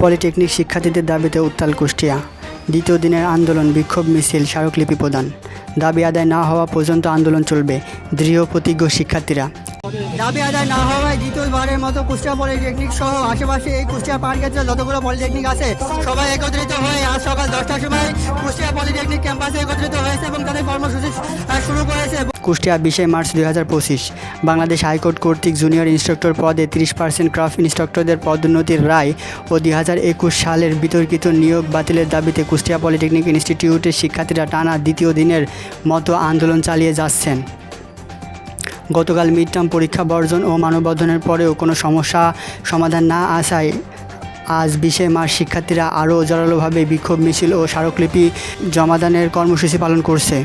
Polytechnic শিক্ষার্থীদের দাবিতে উত্তাল কুষ্টিয়া। দ্বিতীয় দিনের আন্দোলন বিক্ষোভ মিছিল, স্মারকলিপি প্রদান। দাবি আদায় না হওয়া পর্যন্ত আন্দোলন চলবে, দৃঢ় প্রতিজ্ঞ শিক্ষার্থীরা। দাবি আদায় না হওয়ায় দ্বিতীয়বারের মতো কুষ্টিয়া পলিটেকনিক সহ আশেপাশে এই কুষ্টিয়া পার্কের যতগুলো পলিটেকনিক আছে, সবাই একত্রিত হয়ে আজ সকাল দশটার সময় কুষ্টিয়া পলিটেকনিক ক্যাম্পাসে একত্রিত হয়েছে এবং তাদের কর্মসূচি শুরু করেছে। কুষ্টিয়া বিশে মার্চ দুই হাজার পঁচিশ। বাংলাদেশ হাইকোর্ট কর্তৃক জুনিয়র ইনস্ট্রাক্টর পদে তিরিশ পার্সেন্ট ক্রাফট ইনস্ট্রাক্টরদের পদোন্নতির রায় ও দুই হাজার একুশ সালের বিতর্কিত নিয়োগ বাতিলের দাবিতে কুষ্টিয়া পলিটেকনিক ইনস্টিটিউটের শিক্ষার্থীরা টানা দ্বিতীয় দিনের মতো আন্দোলন চালিয়ে যাচ্ছেন। গতকাল মিড টার্ম পরীক্ষা বর্জন ও মানববন্ধনের পরেও কোনো সমস্যা সমাধান না আসায় আজ বিশে মার্চ শিক্ষার্থীরা আরও জোরালোভাবে বিক্ষোভ মিছিল ও স্মারকলিপি জমাদানের কর্মসূচি পালন করছে।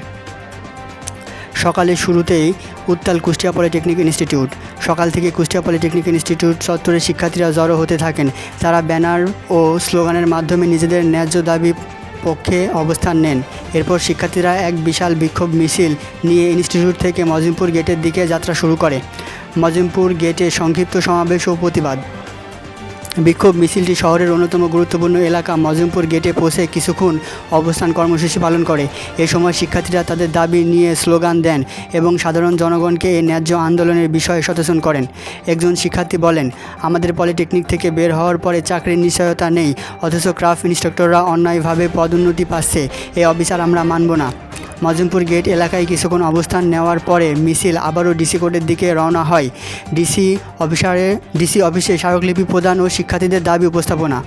সকালের শুরুতেই উত্তাল কুষ্টিয়া পলিটেকনিক ইনস্টিটিউট। সকাল থেকে কুষ্টিয়া পলিটেকনিক ইনস্টিটিউট চত্বরে শিক্ষার্থীরা জড়ো হতে থাকেন। তারা ব্যানার ও স্লোগানের মাধ্যমে নিজেদের ন্যায্য দাবি পক্ষে অবস্থান নেন। এরপর শিক্ষার্থীরা এক বিশাল বিক্ষোভ মিছিল নিয়ে ইনস্টিটিউট থেকে মজিমপুর গেটের দিকে যাত্রা শুরু করে। মজিমপুর গেটে সংক্ষিপ্ত সমাবেশ ও প্রতিবাদ। বিক্ষোভ মিছিলটি শহরের অন্যতম গুরুত্বপূর্ণ এলাকা মজিমপুর গেটে পৌঁছে কিছুক্ষণ অবস্থান কর্মসূচি পালন করে। এ সময় শিক্ষার্থীরা তাদের দাবি নিয়ে স্লোগান দেন এবং সাধারণ জনগণকে এই ন্যায্য আন্দোলনের বিষয়ে সচেতন করেন। একজন শিক্ষার্থী বলেন, আমাদের পলিটেকনিক থেকে বের হওয়ার পরে চাকরির নিশ্চয়তা নেই, অথচ ক্রাফট ইনস্ট্রাক্টররা অন্যায়ভাবে পদোন্নতি পাচ্ছে। এই অবিচার আমরা মানব না। মজিমপুর গেট এলাকায় কিছুক্ষণ অবস্থান নেওয়ার পরে মিছিল আবারও ডিসি কোর্টের দিকে রওনা হয়। ডিসি অফিসারে, ডিসি অফিসে স্মারকলিপি প্রদান ও শিক্ষার্থীদের দাবি উপস্থাপনা।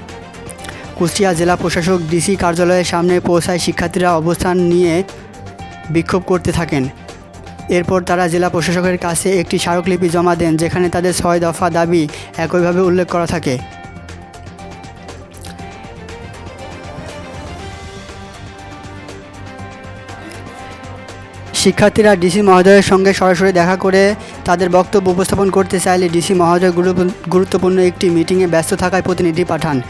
কুষ্টিয়া জেলা প্রশাসক ডিসি কার্যালয়ের সামনে পৌঁছায় শিক্ষার্থীরা অবস্থান নিয়ে বিক্ষোভ করতে থাকেন। এরপর তারা জেলা প্রশাসকের কাছে একটি স্মারকলিপি জমা দেন, যেখানে তাদের ছয় দফা দাবি একইভাবে উল্লেখ করা থাকে। শিক্ষার্থীরা ডিসি মহোদয়ের সঙ্গে সরাসরি দেখা করে তাদের বক্তব্য উপস্থাপন করতে চাইলে ডিসি মহোদয় গুরু- গুরুত্বপূর্ণ একটি মিটিংয়ে ব্যস্ত থাকায় প্রতিনিধি পাঠান।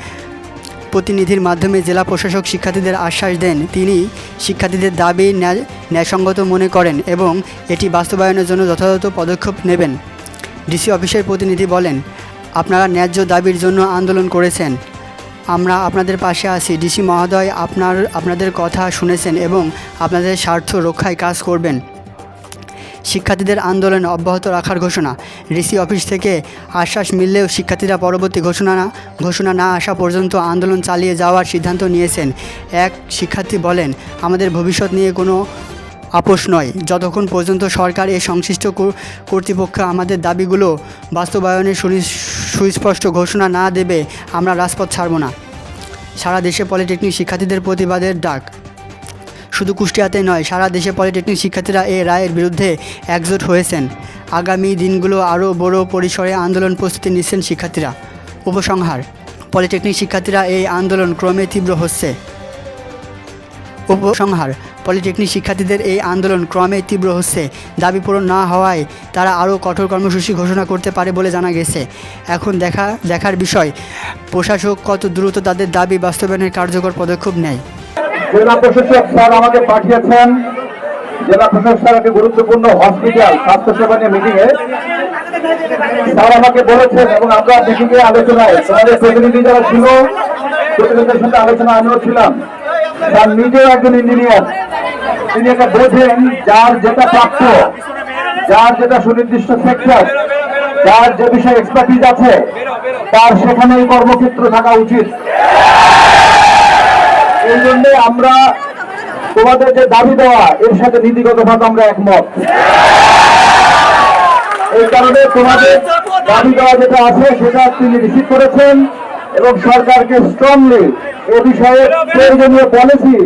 প্রতিনিধির মাধ্যমে জেলা প্রশাসক শিক্ষার্থীদের আশ্বাস দেন। তিনি শিক্ষার্থীদের দাবি ন্যায়- ন্যায়সঙ্গত মনে করেন এবং এটি বাস্তবায়নের জন্য যথাযথ পদক্ষেপ নেবেন। ডিসি অফিসের প্রতিনিধি বলেন, আপনারা ন্যায্য দাবির জন্য আন্দোলন করেছেন। আমরা আপনাদের পাশে আছি। ডিসি মহোদয় আপনার, আপনাদের কথা শুনেছেন এবং আপনাদের স্বার্থ রক্ষায় কাজ করবেন। শিক্ষার্থীদের আন্দোলন অব্যাহত রাখার ঘোষণা। ডিসি অফিস থেকে আশ্বাস মিললেও শিক্ষার্থীরা পরবর্তী ঘোষণা না ঘোষণা না আসা পর্যন্ত আন্দোলন চালিয়ে যাওয়ার সিদ্ধান্ত নিয়েছেন। এক শিক্ষার্থী বলেন, আমাদের ভবিষ্যৎ নিয়ে কোনো আপোষ নয়। যতক্ষণ পর্যন্ত সরকার এ সংশ্লিষ্ট কর্তৃপক্ষ আমাদের দাবিগুলো বাস্তবায়নের সুনি- সুস্পষ্ট ঘোষণা না দেবে, আমরা রাজপথ ছাড়ব না। সারা দেশে পলিটেকনিক শিক্ষার্থীদের প্রতিবাদের ডাক। শুধু কুষ্টিয়াতে নয়, সারা দেশে পলিটেকনিক শিক্ষার্থীরা এই রায়ের বিরুদ্ধে একজোট হয়েছেন। আগামী দিনগুলো আরও বড় পরিসরে আন্দোলন প্রস্তুতি নিচ্ছেন শিক্ষার্থীরা। উপসংহার, পলিটেকনিক শিক্ষার্থীরা এই আন্দোলন ক্রমে তীব্র হচ্ছে। উপসংহার পলিটেকনিক শিক্ষার্থীদের এই আন্দোলন ক্রমে তীব্র হচ্ছে। দাবি পূরণ না হওয়ায় তারা আরও কঠোর কর্মসূচি ঘোষণা করতে পারে বলে জানা গেছে। এখন দেখা, দেখার বিষয়, প্রশাসক কত দ্রুত তাদের দাবি বাস্তবায়নের কার্যকর পদক্ষেপ নেয়। জেলা প্রশাসক স্যার আমাকে পাঠিয়েছেন। জেলা প্রশাসক স্যার একটি গুরুত্বপূর্ণ হসপিটাল, স্বাস্থ্যসেবা নিয়ে মিটিং এ। স্যার আমাকে বলেছেন এবং আমরা মিটিং এ আলোচনায়, তোমাদের প্রতিনিধি যারা ছিল, প্রতিনিধিদের সাথে আলোচনা আমিও ছিলাম। স্যার নিজেও একজন ইঞ্জিনিয়ার তিনি এটা বোঝেন যার যেটা প্রাপ্য, যার যেটা সুনির্দিষ্ট সেক্টর যার যে বিষয়ে এক্সপার্টিজ আছে, তার সেখানেই কর্মক্ষেত্র থাকা উচিত। এই জন্য আমরা তোমাদের যে দাবি দেওয়া, এর সাথে নীতিগতভাবে আমরা একমত। এই কারণে তোমাদের দাবি দেওয়া যেটা আছে, সেটা তিনি রিসিভ করেছেন এবং সরকারকে স্ট্রংলি বিষয়ে প্রয়োজনীয় পলিসি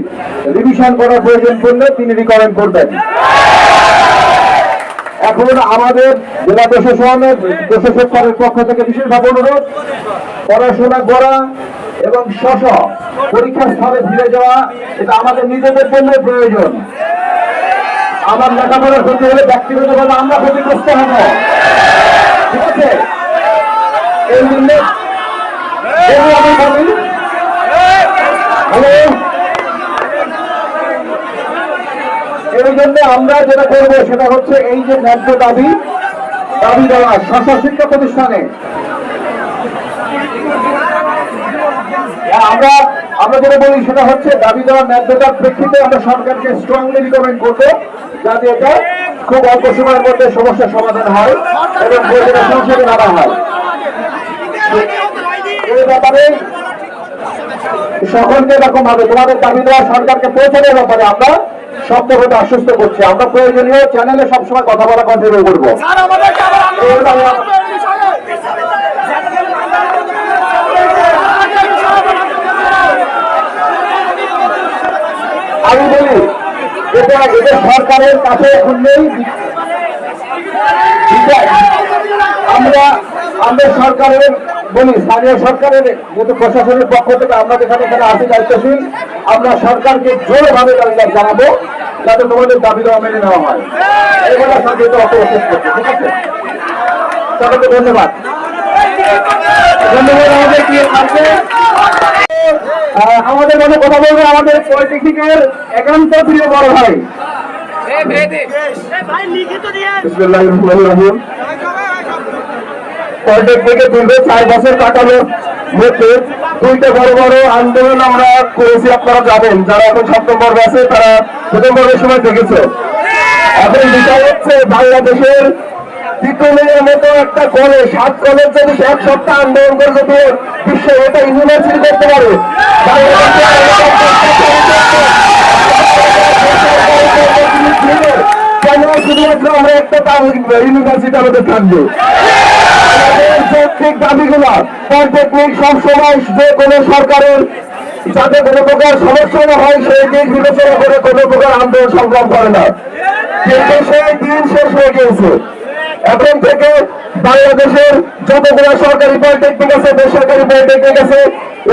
রিভিশন করার প্রয়োজন পড়লে তিনি রিকমেন্ড করবেন। এখন আমাদের জেলা প্রশাসনের প্রশাসক স্যারের পক্ষ থেকে বিশেষভাবে অনুরোধ, পড়াশোনা করা এবং স্ব পরীক্ষার স্থলে ফিরে যাওয়া, এটা আমাদের নিজেদের জন্য প্রয়োজন। আমার লেখাপড়ার ক্ষতি হলে ব্যক্তিগতভাবে আমরা ক্ষতিগ্রস্ত হব। ঠিক আছে? এই জন্য আমি বলি এই জন্য আমরা যেটা করব সেটা হচ্ছে এই যে ন্যায্য দাবি দাবি দেওয়া স্ব শিক্ষা প্রতিষ্ঠানে। আমরা আমরা যেটা বলি সেটা হচ্ছে দাবি দেওয়ার ন্যায্যতার প্রেক্ষিতে আমরা সরকারকে স্ট্রংলি রিকমেন্ড করব যাতে এটা খুব অল্প সময়ের মধ্যে সমস্যার সমাধান হয় এবং সংসদে আনা হয়। এই ব্যাপারে সকলকে এরকম ভাবে তোমাদের দাবি দেওয়া সরকারকে পৌঁছানোর ব্যাপারে আমরা শব্দগত আশ্বস্ত করছি। আমরা প্রয়োজনীয় চ্যানেলে সবসময় কথা বলা কন্টিনিউ করব। আমি বলি এটা এদের সরকারের কাছে এখন নেই আমরা আমরা সরকারের বলি স্থানীয় সরকারের যেহেতু প্রশাসনের পক্ষ থেকে আমরা যেখানে এখানে আছি দায়িত্বশীল আমরা সরকারকে জোরভাবে দাবিদার জানাব যাতে তোমাদের দাবি দেওয়া মেনে নেওয়া হয়। এগুলো সরকার অত শেষ করছে ঠিক আছে? সকলকে ধন্যবাদ। ধন্যবাদ আমাদের আহ, আমাদের মনে কথা বলবে আমাদের পলিটেকনিকের একান্ত প্রিয় বড় ভাই। বিসমিল্লাহির রহমানির রহিম পলিটেকনিকে দীর্ঘ চার বছর কাটানোর মধ্যে দুইটা বড় বড় আন্দোলন আমরা করেছি, আপনারা জানেন। যারা এখন সপ্তম পর্বে আছে তারা প্রথম পর্বের সময় দেখেছে এখন বিষয় হচ্ছে, বাংলাদেশের বিক্রমের মতো একটা সাত যদি এক সপ্তাহ আন্দোলন করে যদি বিশ্বে এটা ইউনিভার্সিটি করতে পারে। কেন শুধুমাত্র আমরা একটা ইউনিভার্সিটি আমাদের থাকবে? যৌক্তিক দাবিগুলো পলিটেকনিক সবসময় যে কোনো সরকারের, যাতে কোনো প্রকার সমস্যা না হয়, সেই দিক বিবেচনা করে কোনো প্রকার আন্দোলন সংগ্রাম করে না। কিন্তু সেই দিন শেষ হয়ে গিয়েছে। এখন থেকে বাংলাদেশের যতগুলো সরকারি পলিটেকনিক আছে, বেসরকারি পলিটেকনিক আছে,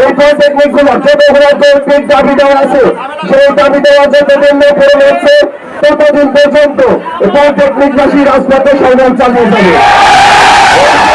এই পলিটেকনিকগুলো যতগুলো যৌক্তিক দাবি দেওয়া আছে, সেই দাবি দেওয়া যতদিন পূরণ হচ্ছে, ততদিন পর্যন্ত পলিটেকনিকবাসী রাজপথে সংগ্রাম চালিয়ে যাবে।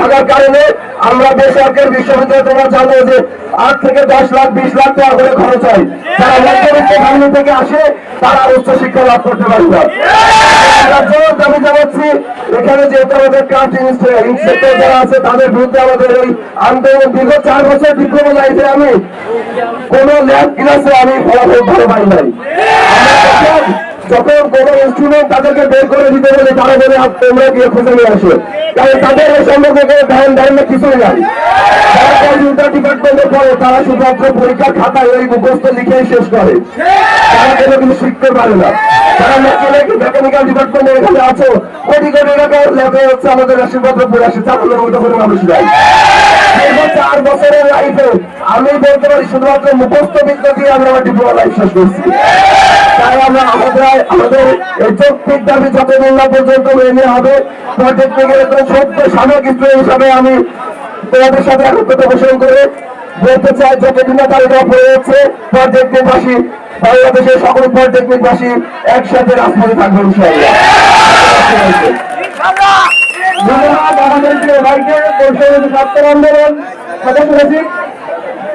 থাকার কারণে আমরা বেসরকারি বিশ্ববিদ্যালয় তোমরা জানো যে আট থেকে দশ লাখ, বিশ লাখ টাকা করে খরচ হয়। থেকে আসে, তারা উচ্চশিক্ষা লাভ করতে পারে না। এখানে যেহেতু আমাদের চার আমি কোন ল্যাব ক্লাসে আমি ফলাফল ভালো পাই নাই। যখন যখন ইনস্ট্রুমেন্ট তাদেরকে বের করে দিতে বলে তারা বলে "আপ, তোমরা গিয়ে খুঁজে নিয়ে আসো। কারণ তাদের এই সম্পর্কে কোনো ধ্যান ধারণা কিছুই নাই। তারা শুধুমাত্র পরীক্ষার খাতায় ওই মুখস্থ লিখেই শেষ করে। তারা কেন কিন্তু শিখতে পারে না। তারা মেকানিক্যাল ডিপার্টমেন্টে এখানে আছো। কোটি কোটি হচ্ছে আমাদের আশীর্বাদ পড়ে আসে চাপানোর মতো করে মানুষ নাই। চার বছরের লাইফে আমি বলতে পারি শুধুমাত্র মুখস্থ বিদ্যা দিয়ে আমরা আমার ডিপ্লোমা লাইফ শেষ করছি। তাই আমরা আমাদের আমাদের এই যৌক্তিক দাবি যতদিন না পর্যন্ত মেনে হবে পলিটেকনিকের একজন সত্য সাময়িক স্টুডেন্ট হিসাবে আমি তোমাদের সাথে একত্রিত পোষণ করে বলতে চাই যতদিন না তালিকা পড়ে যাচ্ছে পলিটেকনিকবাসী বাংলাদেশের সকল পলিটেকনিকবাসী একসাথে রাজপথে থাকবে ইনশাআল্লাহ!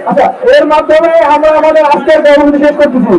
আচ্ছা এর মাধ্যমে আমরা আমাদের আজকের কর্মসূচি শেষ করতেছি।